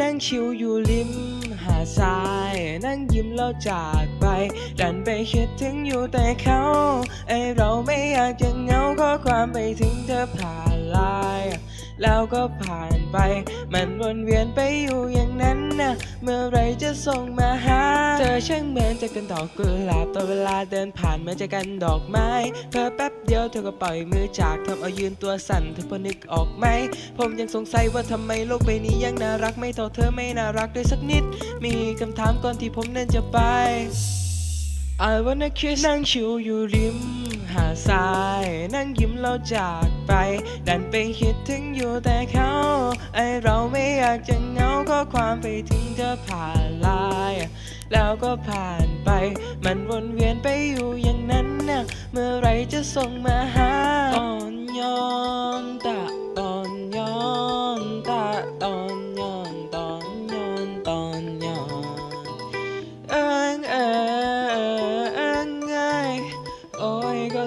นั่งชิวอยู่ริมหาดทราย นั่งยิ้มแล้วจากไป ดันไปคิดถึงอยู่แต่เขาไอเราไม่อยากจะเหงาข้อความไปถึงเธอผ่านไลน์ แล้วก็ผ่านไป มันวนเวียนไปอยู่อย่างนั้นนะเมื่อไรจะส่งมาหา เธอช่างเหมือนจะกันดอกกุหลาบตอนเวลาเดินผ่านเหมือนจะกันดอกไม้เพิ่แป๊บเดียวเธอก็ปล่อยมือจากทำเอายืนตัวสั่นเธอพอนึกออกไหม ผมยังสงสัยว่าทำไมโลกใบนี้ยังน่ารักไม่เท่าเธอไม่น่ารักเลยสักนิด มีคำถามก่อนที่ผมนั้นจะไป I wanna kiss นั่งชิวอยู่ริม หาดทราย นั่งยิ้มแล้วจากไป ดันไปคิดถึงอยู่แต่เขา ไอเราไม่อยากจะเหงาข้อความไปถึงเธอผ่านไลน์แล้วก็ผ่านไป มันวนเวียนไปอยู่อย่างนั้นนะเมื่อไรจะส่งมาหาตอนย้อนตะตอนย้อนตะตอน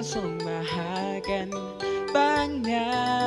ยก็ส่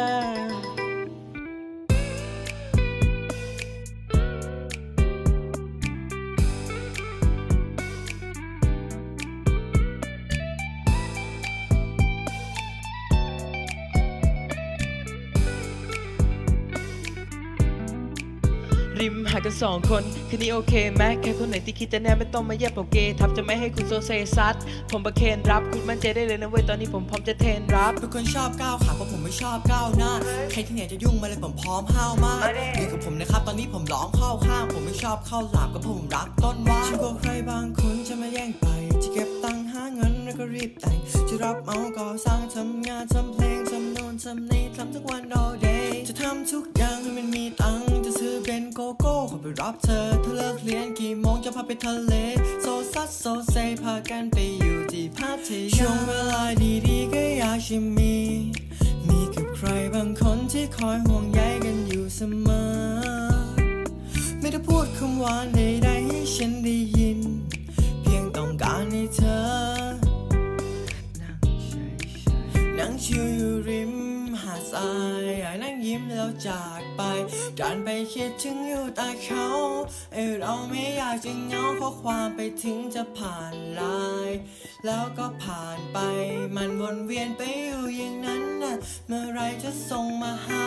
ริมหากันสองคน คืนนี้โอเคไหมแค่คนไหนที่คิดจะแน่ไม่ต้องมาแยบผมเกย์ทับจะไม่ให้คุณโซเซซัด ผมประเคนรับ คุณมั่นใจได้เลยนะเว้ยตอนนี้ผมพร้อมจะเทรนรับเป็นคนชอบก้าวขาเพราะผมไม่ชอบก้าวหน้า ใครที่ไหนจะยุ่งมาเลยผมพร้อมห้าวมากอยู่กับผมนะครับตอนนี้ผมร้องเข้าข้าง ผมไม่ชอบเข้าหลาบก็เพราะผมรักต้นว่าฉันกลัวใครบางคนจะมาแย่งไป จะเก็บตังค์หาเงินแล้วก็รีบแต่งจะรับเอาก่อสร้างทำ ทำโน่นทำทุกวัน all day จะทำทุกอย่างให้มันมีตังจะซื้อเป็นโกโก้ขอไปรับเธอถ้าเลิกเรียนกี่โมงจะพาไปทะเลโซซัดโซเซพากันไปอยู่ที่พัทยาช่วงเวลาดีๆก็อยากจะมี มีกับใครบางคนที่คอยห่วงใยกันอยู่เสมอ ไม่ได้พูดคำหวานใดๆให้ฉันได้ยิน สาดทรายนั่งยิ้มแล้วจากไปดันไปคิดถึงอยู่แต่เขาไอเราไม่อยากจะเหงาเพราะความไปถึงจะผ่านลาย แล้วก็ผ่านไปมันวนเวียนไปอยู่อย่างนั้นนะเมื่อไรจะส่งมาหา